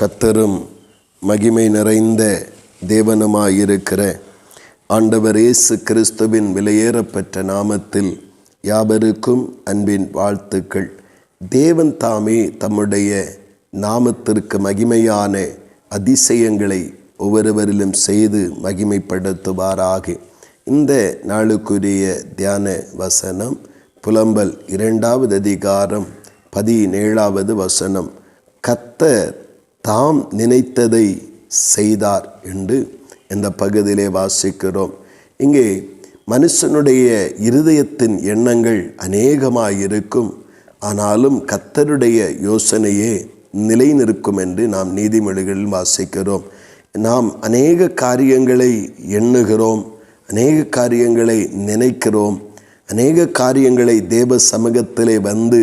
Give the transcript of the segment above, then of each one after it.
கத்தரும் மகிமை நிறைந்த தேவனுமாயிருக்கிற ஆண்டவர் இயேசு கிறிஸ்துவின் விலையேறப்பெற்ற நாமத்தில் யாவருக்கும் அன்பின் வாழ்த்துக்கள். தேவன் தாமே தம்முடைய நாமத்திற்கு மகிமையான அதிசயங்களை ஒவ்வொருவரிலும் செய்து மகிமைப்படுத்துவாராக. இந்த நாளுக்குரிய தியான வசனம் புலம்பல் இரண்டாவது அதிகாரம் பதினேழாவது வசனம். கத்தர் தாம் நினைத்ததை செய்தார் என்று இந்த பகுதியிலே வாசிக்கிறோம். இங்கே மனுஷனுடைய இருதயத்தின் எண்ணங்கள் அநேகமாக இருக்கும் ஆனாலும் கத்தருடைய யோசனையே நிலை நிற்கும் என்று நாம் நீதிமொழிகளில் வாசிக்கிறோம். நாம் அநேக காரியங்களை எண்ணுகிறோம் அநேக காரியங்களை நினைக்கிறோம் அநேக காரியங்களை தேவ சமூகத்திலே வந்து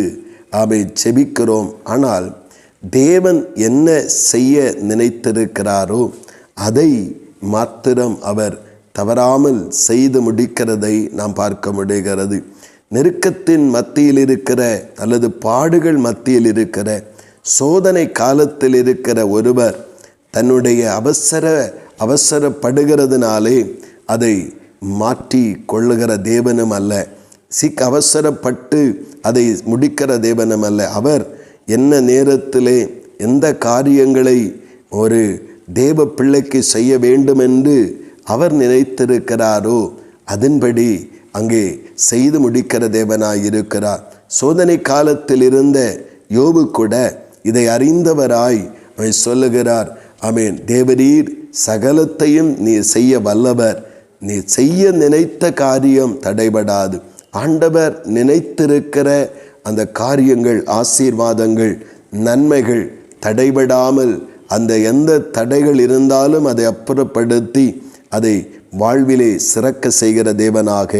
அவை செபிக்கிறோம். ஆனால் தேவன் என்ன செய்ய நினைத்திருக்கிறாரோ அதை மாத்திரம் அவர் தவறாமல் செய்து முடிக்கிறதை நாம் பார்க்க முடிகிறது. நெருக்கத்தின் மத்தியில் இருக்கிற அல்லது பாடுகள் மத்தியில் இருக்கிற சோதனை காலத்தில் இருக்கிற ஒருவர் தன்னுடைய அவசர அவசரப்படுகிறதுனாலே அதை மாற்றி கொள்ளுகிற தேவனும் அல்ல. சிக் அவசரப்பட்டு அதை முடிக்கிற தேவனும் அல்ல. அவர் என்ன நேரத்திலே எந்த காரியங்களை ஒரு தேவ பிள்ளைக்கு செய்ய வேண்டும் என்று அவர் நினைத்திருக்கிறாரோ அதன்படி அங்கே செய்து முடிக்கிற தேவனாய் இருக்கிறார். சோதனை காலத்தில் இருந்த யோபு கூட இதை அறிந்தவராய் அவன் சொல்லுகிறார் அமேன் தேவரீர் சகலத்தையும் நீ செய்ய வல்லவர். நீ செய்ய நினைத்த காரியம் தடைபடாது. ஆண்டவர் நினைத்திருக்கிற அந்த காரியங்கள் ஆசீர்வாதங்கள் நன்மைகள் தடைபடாமல் அந்த எந்த தடைகள் இருந்தாலும் அதை அப்புறப்படுத்தி அதை வாழ்விலே சிறக்க செய்கிற தேவனாக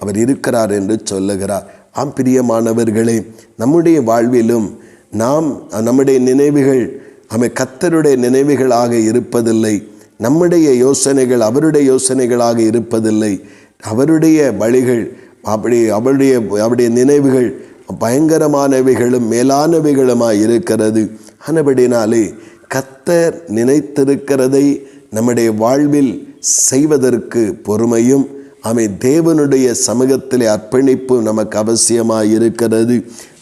அவர் இருக்கிறார் என்று சொல்லுகிறார். ஆம் பிரியமானவர்களே நம்முடைய வாழ்விலும் நாம் நம்முடைய நினைவுகள் அவை கத்தருடைய நினைவுகளாக இருப்பதில்லை. நம்முடைய யோசனைகள் அவருடைய யோசனைகளாக இருப்பதில்லை. அவருடைய வழிகள் அப்படி அவருடைய அவருடைய நினைவுகள் பயங்கரமானவைகளும் மேலானவைகளுமாய் இருக்கிறது. ஆனபடினாலே கத்தர் நினைத்திருக்கிறதை நம்முடைய வாழ்வில் செய்வதற்கு பொறுமையும் அவை தேவனுடைய சமூகத்திலே அர்ப்பணிப்பு நமக்கு அவசியமாக இருக்கிறது.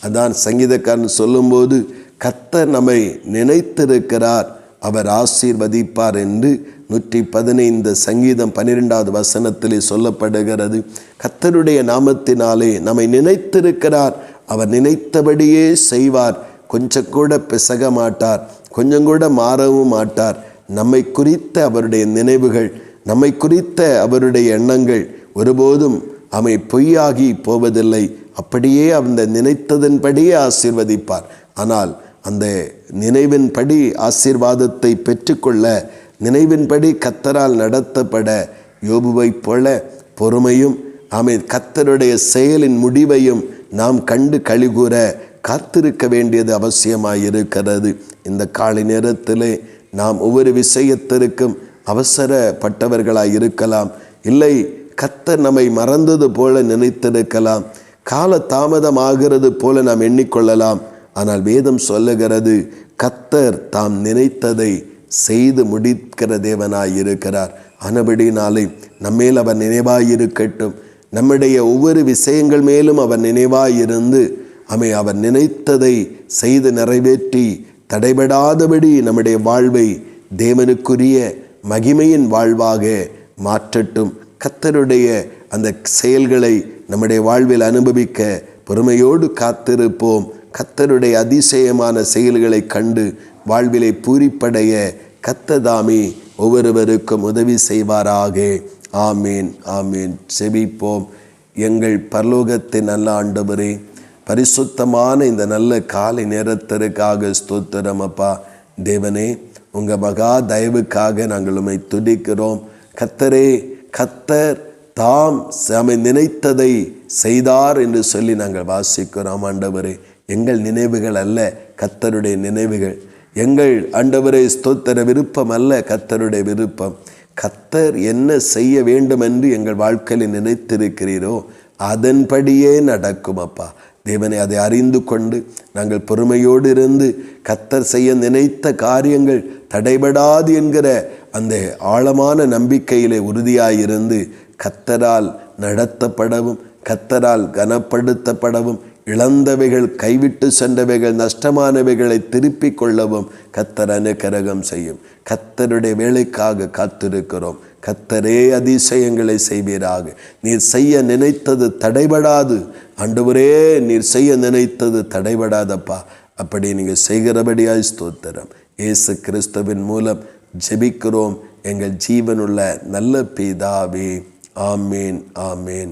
அதான் சங்கீதக்காரன் சொல்லும்போது கத்தர் நம்மை நினைத்திருக்கிறார் அவர் ஆசீர்வதிப்பார் என்று நூற்றி பதினைந்து சங்கீதம் பன்னிரெண்டாவது வசனத்திலே சொல்லப்படுகிறது. கத்தருடைய நாமத்தினாலே நம்மை நினைத்திருக்கிறார் அவர் நினைத்தபடியே செய்வார். கொஞ்சம் கூட பிசக மாட்டார். கொஞ்சம் கூட மாறவும் மாட்டார். நம்மை குறித்த அவருடைய நினைவுகள் நம்மை குறித்த அவருடைய எண்ணங்கள் ஒருபோதும் அவை பொய்யாகி போவதில்லை. அப்படியே அந்த நினைத்ததன்படியே ஆசீர்வதிப்பார். ஆனால் அந்த நினைவின்படி ஆசீர்வாதத்தை பெற்றுக்கொள்ள நினைவின்படி கத்தரால் நடத்தப்பட யோபுவைப் போல பொறுமையும் ஆமை கத்தருடைய செயலின் முடிவையும் நாம் கண்டு கழிகூற காத்திருக்க வேண்டியது அவசியமாயிருக்கிறது. இந்த காலை நேரத்தில் நாம் ஒவ்வொரு விஷயத்திற்கும் அவசரப்பட்டவர்களாக இருக்கலாம் இல்லை கத்தர் நம்மை மறந்தது போல நினைத்திருக்கலாம். கால தாமதமாகிறது போல நாம் எண்ணிக்கொள்ளலாம். ஆனால் வேதம் சொல்லுகிறது கத்தர் தாம் நினைத்ததை செய்து முடிக்கிற தேவனாய் இருக்கிறார் ஆனபடினாலே நம்மேல் அவர் நினைவாயிருக்கட்டும். நம்முடைய ஒவ்வொரு விஷயங்கள் மேலும் அவர் நினைவாயிருந்து அமை அவர் நினைத்ததை செய்து நிறைவேற்றி தடைபடாதபடி நம்முடைய வாழ்வை தேவனுக்குரிய மகிமையின் வாழ்வாக மாற்றட்டும். கத்தருடைய அந்த செயல்களை நம்முடைய வாழ்வில் அனுபவிக்க பொறுமையோடு காத்திருப்போம். கத்தருடைய அதிசயமான செயல்களை கண்டு வாழ்விலை பூரிப்படைய கத்ததாமி ஒவ்வொருவருக்கும் உதவி செய்வாராக. ஆமீன் ஆமீன். செபிப்போம். எங்கள் பரலோகத்தின் நல்ல ஆண்டவரே பரிசுத்தமான இந்த நல்ல காலை நேரத்திற்காக ஸ்தோத்திரம் அப்பா. தேவனே உங்கள் மகா தயவுக்காக நாங்கள் உண்மை துடிக்கிறோம் கத்தரே கத்தர் தாம் சமை நினைத்ததை செய்தார் என்று சொல்லி நாங்கள் வாசிக்கிறோம் ஆண்டவரே. எங்கள் நினைவுகள் அல்ல கத்தருடைய நினைவுகள். எங்கள் ஆண்டவரை ஸ்தோத்திர விருப்பம் அல்ல கத்தருடைய விருப்பம். கத்தர் என்ன செய்ய வேண்டும் என்று எங்கள் வாழ்க்கையில் நினைத்திருக்கிறீரோ அதன்படியே நடக்கும் அப்பா. தேவனை அதை அறிந்து கொண்டு நாங்கள் பொறுமையோடு இருந்து கத்தர் செய்ய நினைத்த காரியங்கள் தடைபடாது என்கிற அந்த ஆழமான நம்பிக்கையிலே உறுதியாயிருந்து கத்தரால் நடத்தப்படவும் கத்தரால் கனப்படுத்தப்படவும் இழந்தவைகள் கைவிட்டு சென்றவைகள் நஷ்டமானவைகளை திருப்பிக் கொள்ளவும் கத்தர் அனுக்கரகம் செய்யும். கத்தருடைய வேலைக்காக காத்திருக்கிறோம். கத்தரே அதிசயங்களை செய்வீராக. நீர் செய்ய நினைத்தது தடைபடாது. ஆண்டவரே நீர் செய்ய நினைத்தது தடைபடாதப்பா. அப்படி நீங்கள் செய்கிறபடியாய் ஸ்தோத்திரம். இயேசு கிறிஸ்துவின் மூலம் ஜெபிக்கிறோம். எங்கள் ஜீவனுள்ள நல்ல பிதாவே. ஆமேன் ஆமேன்.